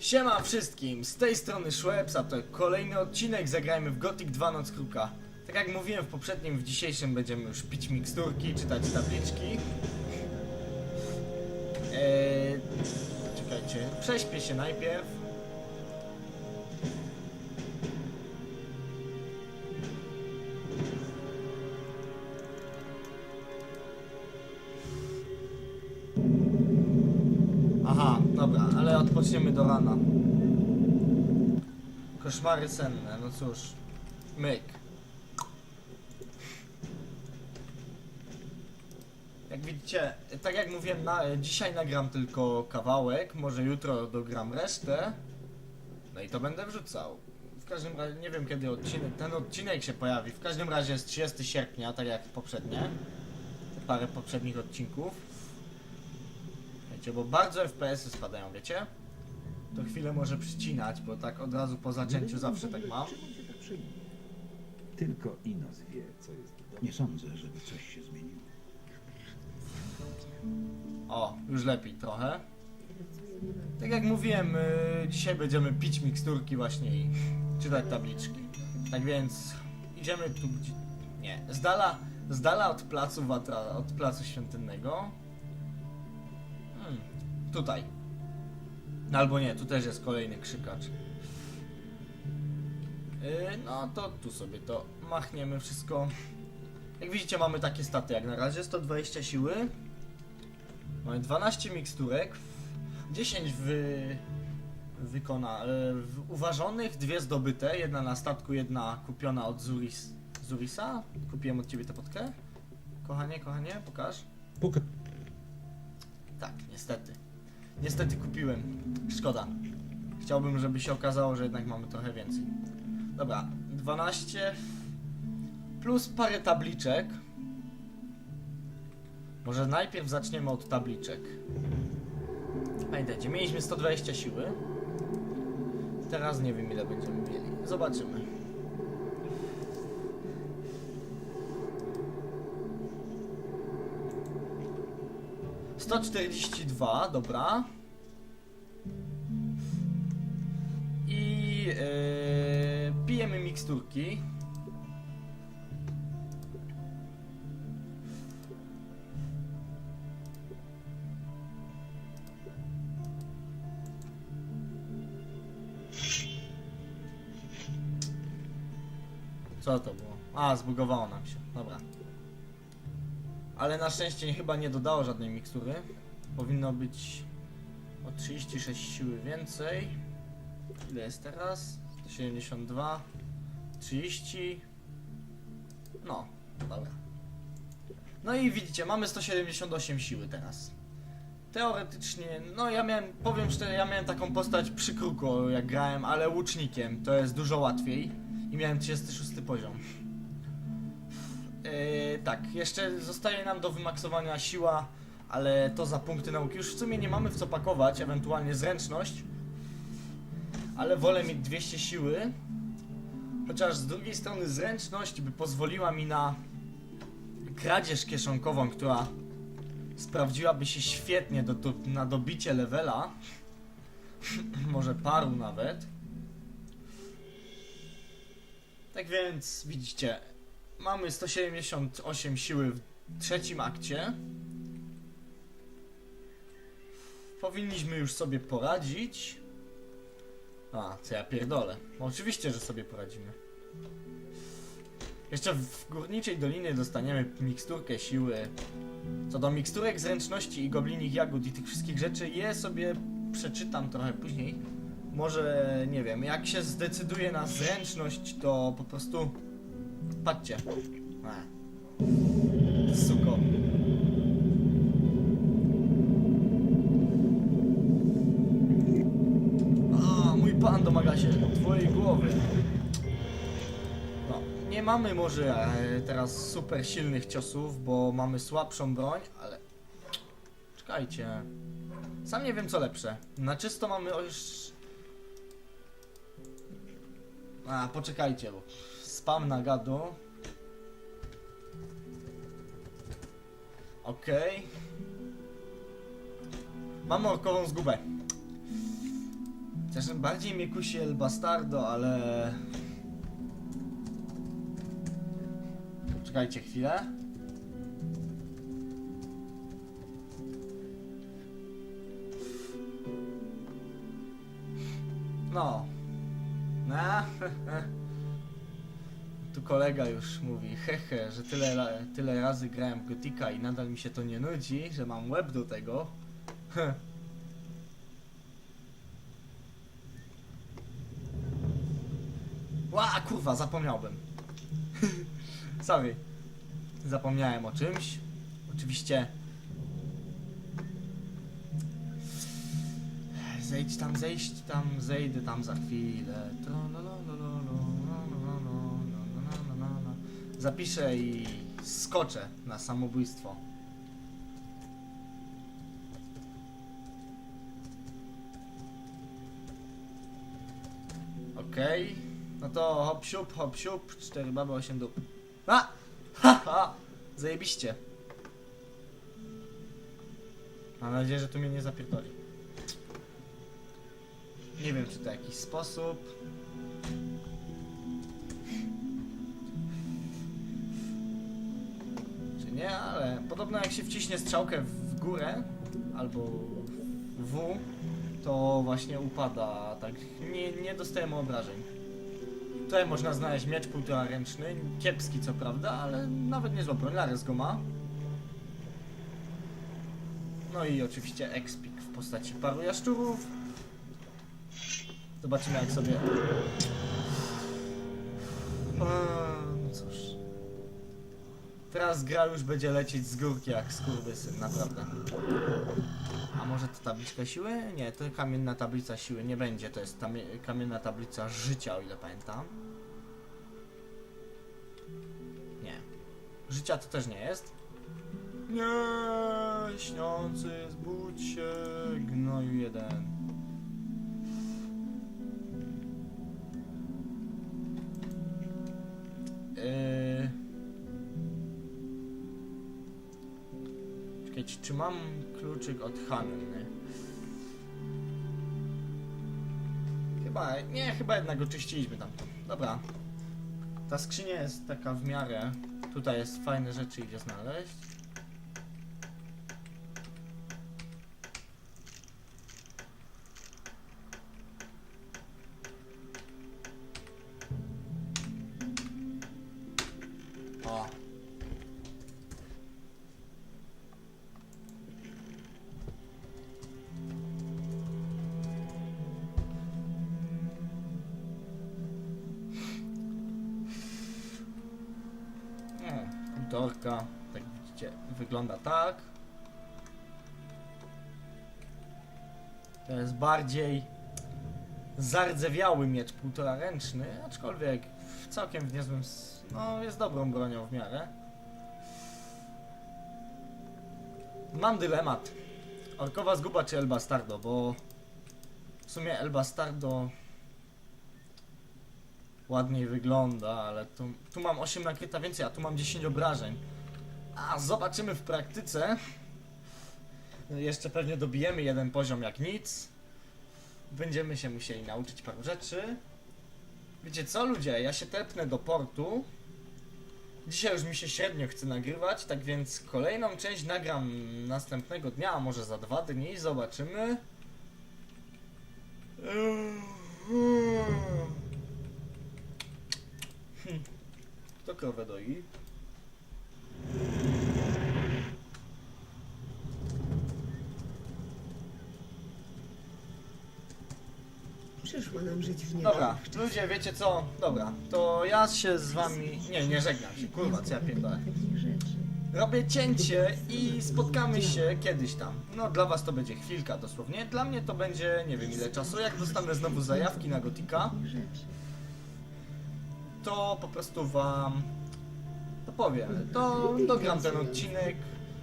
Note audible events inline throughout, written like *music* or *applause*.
Siema wszystkim, z tej strony Szwebs, a to kolejny odcinek Zagrajmy w Gothic 2 Noc Kruka. Tak jak mówiłem w poprzednim, w dzisiejszym będziemy już pić miksturki, czytać tabliczki. Eee, czekajcie, prześpię się najpierw. Koszmary senne, no cóż. Myk. Jak widzicie, tak jak mówiłem, na, dzisiaj nagram tylko kawałek, może jutro dogram resztę. No i to będę wrzucał. W każdym razie, nie wiem kiedy odcinek, ten odcinek się pojawi. W każdym razie jest 30 sierpnia, tak jak poprzednie. Parę poprzednich odcinków. Wiecie, bo bardzo FPS-y spadają, wiecie? To chwilę może przycinać, bo tak od razu po zaczęciu zawsze tak mam. Tak? Tylko Inos wie, co jest do... Nie sądzę, żeby coś się zmieniło. O, już lepiej trochę. Tak jak mówiłem, y, dzisiaj będziemy pić miksturki właśnie i czytać tabliczki. Tak więc idziemy tu gdzie... Nie, z dala, z dala od placu Watra, od placu świątynnego. Hmm, tutaj. No Albo nie, tu też jest kolejny krzykacz. Yy, no to tu sobie to machniemy wszystko. Jak widzicie mamy takie staty jak na razie, 120 siły. Mamy 12 miksturek, 10 wy... wykona... w- uważonych, dwie zdobyte, jedna na statku, jedna kupiona od Zuris... Zurisa? Kupiłem od ciebie tę potkę? Kochanie, kochanie, pokaż. Puka... Tak, niestety. Niestety kupiłem. Szkoda. Chciałbym, żeby się okazało, że jednak mamy trochę więcej. Dobra, 12 plus parę tabliczek. Może najpierw zaczniemy od tabliczek. Pamiętajcie, mieliśmy 120 siły. Teraz nie wiem ile będziemy mieli. Zobaczymy. Sto czterdzieści dwa, dobra. I yy, pijemy miksturki. Co to było? A, zbugowało nam się. Dobra. Ale na szczęście chyba nie dodało żadnej mikstury. Powinno być o 36 siły więcej. Ile jest teraz? 172, 30. No, dobra. No i widzicie, mamy 178 siły teraz. Teoretycznie, no ja miałem, powiem szczerze, ja miałem taką postać przy kruku jak grałem, ale łucznikiem to jest dużo łatwiej. I miałem 36 poziom. Tak, jeszcze zostaje nam do wymaksowania siła, ale to za punkty nauki. Już w sumie nie mamy w co pakować, ewentualnie zręczność. Ale wolę mieć 200 siły. Chociaż z drugiej strony zręczność by pozwoliła mi na kradzież kieszonkową, która sprawdziłaby się świetnie do, do, na dobicie levela. *laughs* Może paru nawet. Tak więc widzicie, mamy 178 siły w trzecim akcie. Powinniśmy już sobie poradzić. A, co ja pierdolę. No, oczywiście, że sobie poradzimy. Jeszcze w Górniczej Dolinie dostaniemy miksturkę siły. Co do miksturek zręczności i goblinich jagód i tych wszystkich rzeczy, je sobie przeczytam trochę później. Może, nie wiem, jak się zdecyduje na zręczność, to po prostu... Patrzcie. A. Suko. A, mój pan domaga się twojej głowy. No, nie mamy może e, teraz super silnych ciosów, bo mamy słabszą broń, ale... Czekajcie. Sam nie wiem co lepsze. Na czysto mamy już... A, poczekajcie, bo spam na gadu. Okej. Mamy orkową zgubę. Chociaż bardziej mnie kusi El Bastardo, ale... Czekajcie chwilę. No. Na. *laughs* kolega już mówi, hehe, że tyle, tyle razy grałem Gotika i nadal mi się to nie nudzi, że mam łeb do tego. Ła, kurwa, zapomniałbym. *laughs* Sorry. Zapomniałem o czymś. Oczywiście. Zejdź tam, zejść tam, zejdę tam za chwilę. Zapiszę i skoczę na samobójstwo. Okej. No to hop siup, hop siup, 4 baby, 8 dup. A! Ha, ha! Zajebiście. Mam nadzieję, że tu mnie nie zapierdoli. Nie wiem, czy to jakiś sposób. Podobno jak się wciśnie strzałkę w górę albo w to właśnie upada, tak nie, nie dostajemy obrażeń. Tutaj można znaleźć miecz półtora ręczny, kiepski co prawda, ale nawet niezła broń, Lares go ma. No i oczywiście expik w postaci paru jaszczurów. Zobaczymy jak sobie... Teraz gra już będzie lecieć z górki jak skurwysyn, naprawdę. A może to tabliczka siły? Nie, to kamienna tablica siły nie będzie, to jest kamienna tablica życia, o ile pamiętam. Nie. Życia to też nie jest. Nie, śniący, zbudź się, gnoju jeden. Yy... Czy mam kluczyk od Hanny? Chyba, nie, chyba jednak oczyściliśmy tamto. Dobra. Ta skrzynia jest taka w miarę. Tutaj jest fajne rzeczy idzie znaleźć. Wygląda tak. To jest bardziej zardzewiały miecz półtora ręczny, aczkolwiek całkiem w niezłym, no jest dobrą bronią w miarę. Mam dylemat. Orkowa zguba czy El Bastardo, bo w sumie El Bastardo ładniej wygląda, ale tu, tu mam 8 nakryta więcej, a tu mam 10 obrażeń. A zobaczymy w praktyce. Jeszcze pewnie dobijemy jeden poziom jak nic. Będziemy się musieli nauczyć paru rzeczy. Wiecie co ludzie, ja się tepnę do portu. Dzisiaj już mi się średnio chce nagrywać, tak więc kolejną część nagram następnego dnia, a może za dwa dni, zobaczymy. Hmm. Kto krowę doi? Przyszło nam żyć w Dobra, ludzie, wiecie co? Dobra, to ja się z wami... Nie, nie żegnam się, kurwa, co ja pierdolę. Rzeczy. Robię cięcie i spotkamy się kiedyś tam. No dla was to będzie chwilka dosłownie, dla mnie to będzie nie wiem ile czasu. Jak dostanę znowu zajawki na Gotika, rzeczy. to po prostu wam to powiem. To dogram ten odcinek,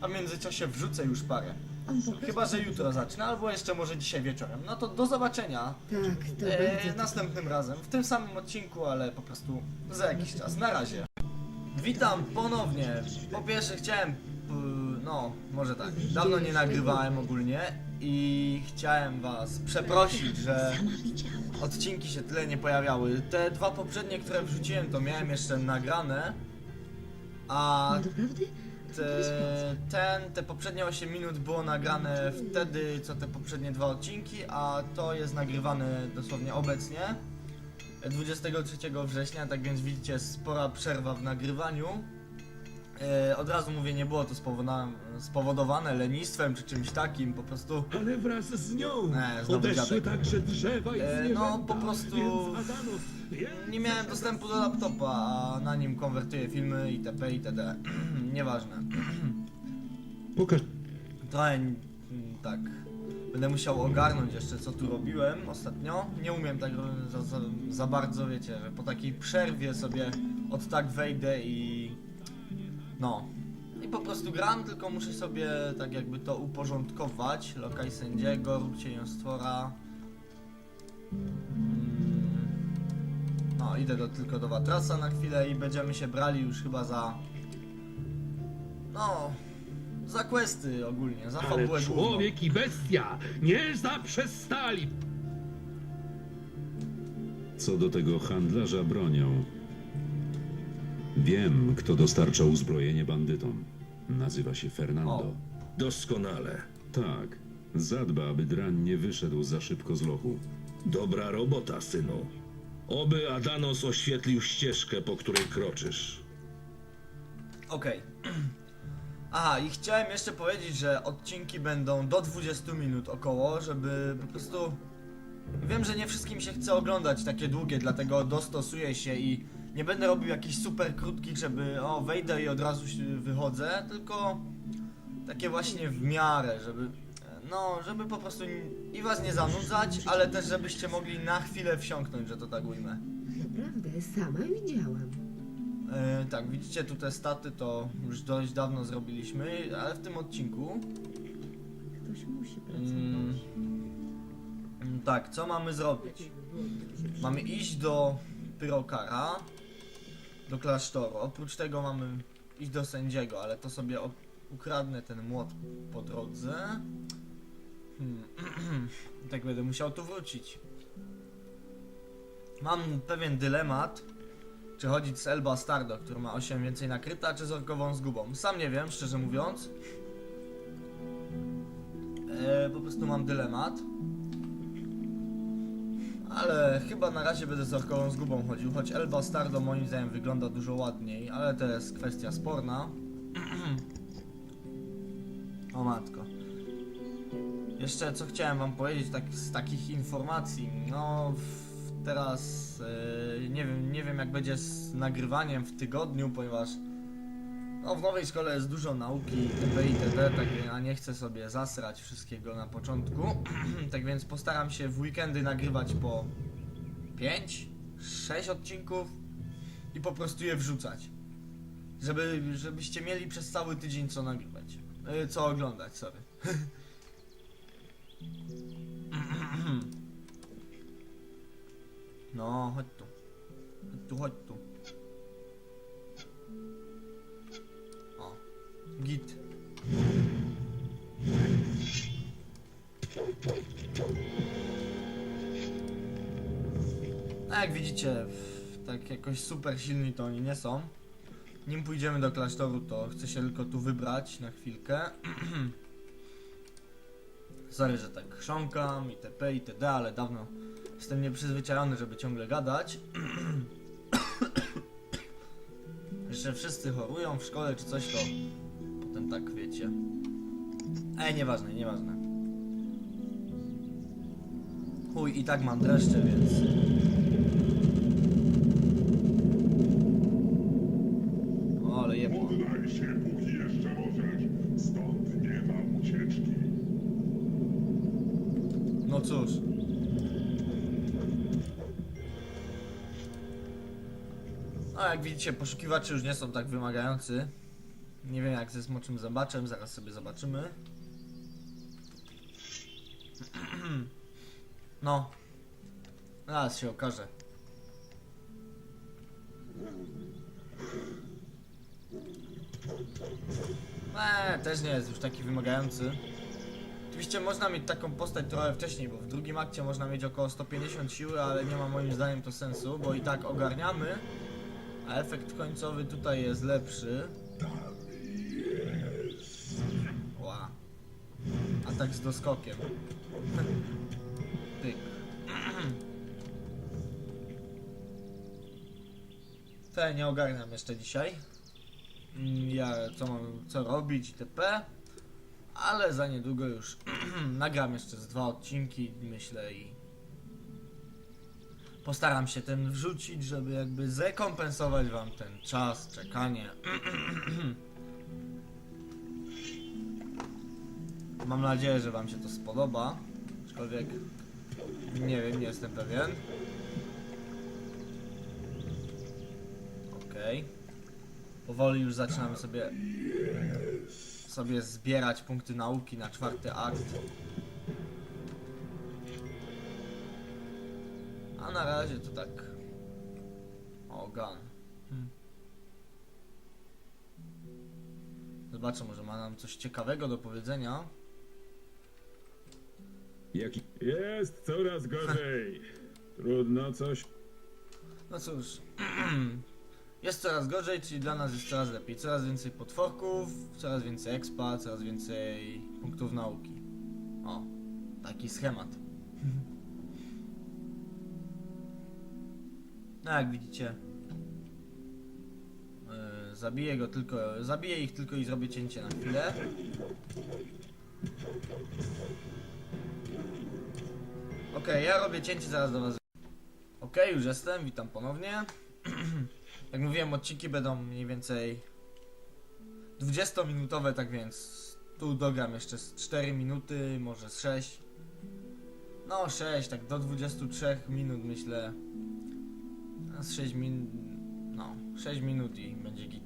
a w międzyczasie wrzucę już parę. Prostu... Chyba, że jutro zacznę, albo jeszcze może dzisiaj wieczorem. No to do zobaczenia Tak, to e, bardzo... następnym razem, w tym samym odcinku, ale po prostu za jakiś czas. Na razie. Witam ponownie. Po pierwsze chciałem, no, może tak. Dawno nie nagrywałem ogólnie i chciałem was przeprosić, że odcinki się tyle nie pojawiały. Te dwa poprzednie, które wrzuciłem, to miałem jeszcze nagrane, a te, ten, te poprzednie 8 minut było nagrane wtedy, co te poprzednie dwa odcinki, a to jest nagrywane dosłownie obecnie. 23 września, tak więc widzicie spora przerwa w nagrywaniu. E, od razu mówię, nie było to spowodowane, spowodowane lenistwem czy czymś takim, po prostu Ale wraz z nią znowu odeszły dziadek. także drzewa i E, zwierzęta, no, po prostu więc Adanos, więc nie miałem dostępu do laptopa, a na nim konwertuję filmy itp. itd. *clears throat* Nieważne. *clears throat* Pokaż. Trochę mm, tak. Będę musiał ogarnąć jeszcze co tu robiłem ostatnio. Nie umiem tak za, za, za bardzo, wiecie, że po takiej przerwie sobie od tak wejdę i. No. I po prostu gram, tylko muszę sobie tak jakby to uporządkować. Lokaj sędziego, rób cienią stwora. Mm. No, idę do, tylko do Watrasa na chwilę i będziemy się brali już chyba za. No, za questy ogólnie, za Ale fabułę główną. człowiek i bestia nie zaprzestali. Co do tego handlarza bronią. Wiem, kto dostarcza uzbrojenie bandytom. Nazywa się Fernando. O. Doskonale. Tak. Zadba, aby drań nie wyszedł za szybko z lochu. Dobra robota, synu. Oby Adanos oświetlił ścieżkę, po której kroczysz. Okej. *clears throat* Aha, i chciałem jeszcze powiedzieć, że odcinki będą do 20 minut około, żeby po prostu... Wiem, że nie wszystkim się chce oglądać takie długie, dlatego dostosuję się i nie będę robił jakichś super krótkich, żeby o, wejdę i od razu wychodzę, tylko takie właśnie w miarę, żeby... No, żeby po prostu i was nie zanudzać, ale też żebyście mogli na chwilę wsiąknąć, że to tak ujmę. Naprawdę, sama widziałam. E, tak, widzicie tu te staty, to już dość dawno zrobiliśmy, ale w tym odcinku. Ktoś musi pracować. mm, tak, co mamy zrobić? Mamy iść do Pyrokara, do klasztoru. Oprócz tego mamy iść do sędziego, ale to sobie ukradnę ten młot po drodze. Hmm. *clears throat* tak będę musiał tu wrócić. Mam pewien dylemat. Czy chodzić z El Bastardo, który ma 8 więcej nakryta, czy z orkową zgubą? Sam nie wiem, szczerze mówiąc. E, po prostu mam dylemat. Ale chyba na razie będę z orkową zgubą chodził, choć El Bastardo moim zdaniem wygląda dużo ładniej, ale to jest kwestia sporna. *clears throat* o matko. Jeszcze co chciałem wam powiedzieć tak, z takich informacji, no teraz e, nie wiem, nie wiem jak będzie z nagrywaniem w tygodniu, ponieważ no, w nowej szkole jest dużo nauki itp. itd. Tak, a nie chcę sobie zasrać wszystkiego na początku. *clears throat* tak więc postaram się w weekendy nagrywać po 5, 6 odcinków i po prostu je wrzucać. Żeby, żebyście mieli przez cały tydzień co nagrywać. Yy, co oglądać, sorry. *clears throat* No, chodź tu. Chodź tu, chodź tu. Git. No jak widzicie, tak jakoś super silni to oni nie są. Nim pójdziemy do klasztoru, to chcę się tylko tu wybrać na chwilkę. *clears throat* Sorry, że tak chrząkam itp. itd., ale dawno jestem nieprzyzwyczajony, żeby ciągle gadać. *clears throat* Jeszcze wszyscy chorują w szkole czy coś, to potem tak wiecie. Ej, nieważne, nieważne. Chuj, i tak mam dreszcze, więc... O, ale jebło. Poddaj się, póki jeszcze możesz. Stąd nie ma ucieczki. No cóż. No jak widzicie, poszukiwacze już nie są tak wymagający. Nie wiem jak ze smoczym zębaczem, zaraz sobie zobaczymy. *clears throat* No. Zaraz się okaże. Eee, też nie jest już taki wymagający. Oczywiście można mieć taką postać trochę wcześniej, bo w drugim akcie można mieć około 150 siły, ale nie ma moim zdaniem to sensu, bo i tak ogarniamy, a efekt końcowy tutaj jest lepszy. Z doskokiem. Tyk. *clears throat* Te nie ogarniam jeszcze dzisiaj. Mm, Ja co mam co robić itp. Ale za niedługo już *clears throat* nagram jeszcze z dwa odcinki, myślę i postaram się ten wrzucić, żeby jakby zrekompensować wam ten czas, czekanie. *clears throat* Mam nadzieję, że wam się to spodoba. Aczkolwiek nie wiem, nie jestem pewien. Okej. Powoli już zaczynamy sobie sobie zbierać punkty nauki na czwarty akt. A na razie to tak. O, gun. Hmm. Zobaczę, może ma nam coś ciekawego do powiedzenia. Jaki... Jest coraz gorzej. Trudno coś. No cóż. *clears throat* Jest coraz gorzej, czyli dla nas jest coraz lepiej. Coraz więcej potworków, coraz więcej expa, coraz więcej punktów nauki. O, taki schemat. No jak widzicie. Yy, zabiję go tylko. Zabiję ich tylko i zrobię cięcie na chwilę. Okej, ja robię cięcie, zaraz do was. Okej, już jestem, witam ponownie. *clears throat* Jak mówiłem, odcinki będą mniej więcej 20-minutowe, tak więc tu dogram jeszcze z 4 minuty, może z 6. No 6, tak do 23 minut myślę. A z 6 min... no 6 minut i będzie git.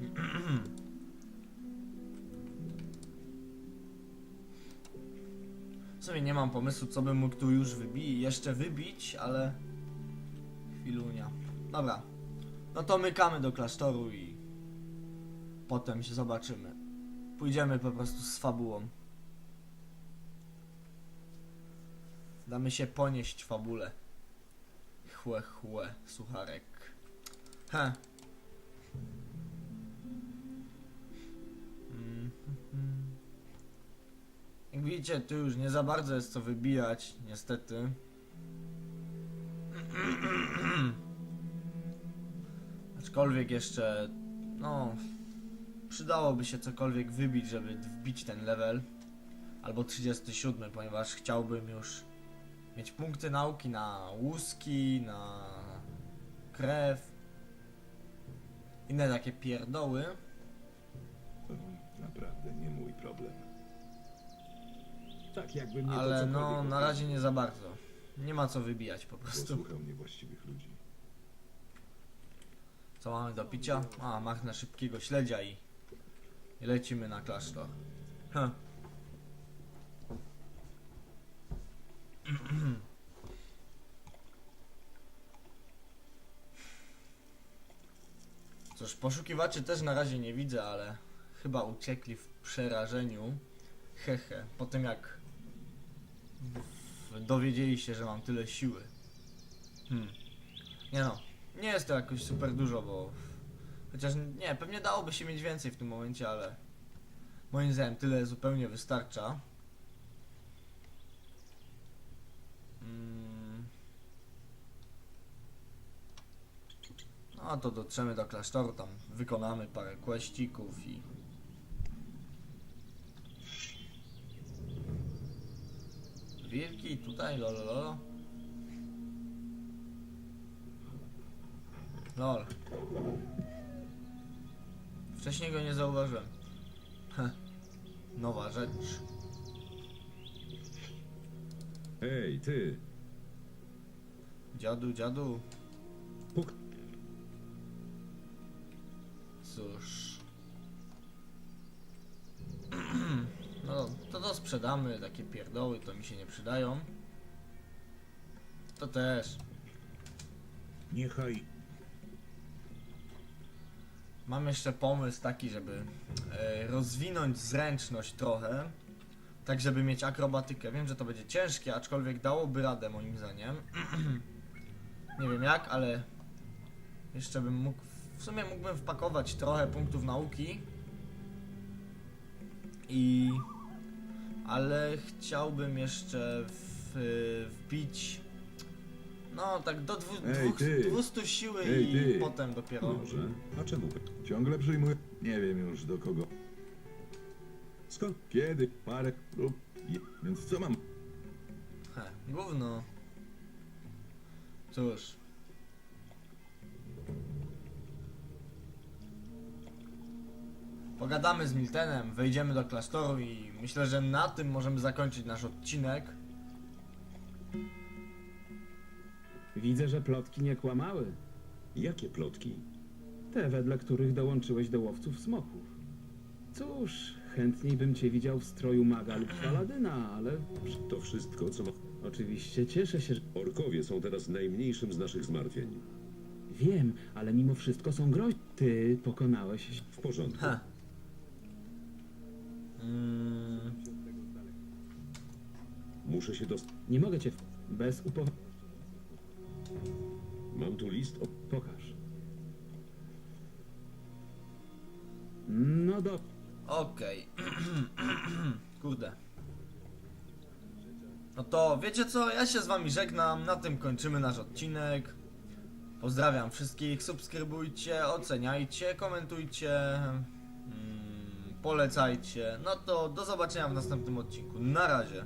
*clears throat* sumie nie mam pomysłu, co bym mógł tu już wybi jeszcze wybić, ale... Chwilunia. Dobra. No to mykamy do klasztoru i... Potem się zobaczymy. Pójdziemy po prostu z fabułą. Damy się ponieść fabule. Chłe, chłe, sucharek. He. Widzicie, tu już nie za bardzo jest co wybijać, niestety. *clears throat* Aczkolwiek jeszcze, no, przydałoby się cokolwiek wybić, żeby wbić ten level. Albo 37, ponieważ chciałbym już mieć punkty nauki na łuski, na krew. Inne takie pierdoły. To naprawdę nie mój problem. Tak jakby mnie Ale no, na razie nie za bardzo. Nie ma co wybijać po prostu. Posłuchał niewłaściwych ludzi. Co mamy do picia? A, machnę szybkiego śledzia i, i lecimy na klasztor. Huh. Cóż, poszukiwaczy też na razie nie widzę, ale chyba uciekli w przerażeniu. Hehe, po tym jak dowiedzieli się, że mam tyle siły. Hmm. Nie no, nie jest to jakoś super dużo, bo chociaż nie, pewnie dałoby się mieć więcej w tym momencie, ale moim zdaniem tyle zupełnie wystarcza. Mm. No to dotrzemy do klasztoru, tam wykonamy parę questików i Tutaj, lololo. Lol. Wcześniej go nie zauważyłem. Heh. Nowa rzecz. Ej, ty! Dziadu, dziadu. Sprzedamy, takie pierdoły to mi się nie przydają. To też. Niechaj Mam jeszcze pomysł taki, żeby e, rozwinąć zręczność trochę, tak żeby mieć akrobatykę. Wiem, że to będzie ciężkie, aczkolwiek dałoby radę moim zdaniem. *clears throat* Nie wiem jak, ale jeszcze bym mógł, w sumie mógłbym wpakować trochę punktów nauki. I... Ale chciałbym jeszcze w, wbić... No, tak do dwu, Ej, dwóch, ty! 200 siły Ej, i ty! potem dopiero... Może? A czemu? Ciągle przyjmuję. Nie wiem już do kogo. Skąd? Kiedy? Parę prób. Je- Więc co mam? He, gówno. Cóż. Pogadamy z Miltenem, wejdziemy do klasztoru i myślę, że na tym możemy zakończyć nasz odcinek. Widzę, że plotki nie kłamały. Jakie plotki? Te, wedle których dołączyłeś do łowców smoków. Cóż, chętniej bym cię widział w stroju maga lub paladyna, ale To wszystko, co ma... oczywiście cieszę się, że... Orkowie są teraz najmniejszym z naszych zmartwień. Wiem, ale mimo wszystko są groźni. Ty pokonałeś... W porządku. Ha. Mm, Muszę się dostać. Nie mogę cię... Bez upo... Mam tu list o... Pokaż. No do... Okej. *clears throat* Kurde. No to wiecie co? Ja się z wami żegnam. Na tym kończymy nasz odcinek. Pozdrawiam wszystkich. Subskrybujcie, oceniajcie, komentujcie, polecajcie. No to do zobaczenia w następnym odcinku. Na razie.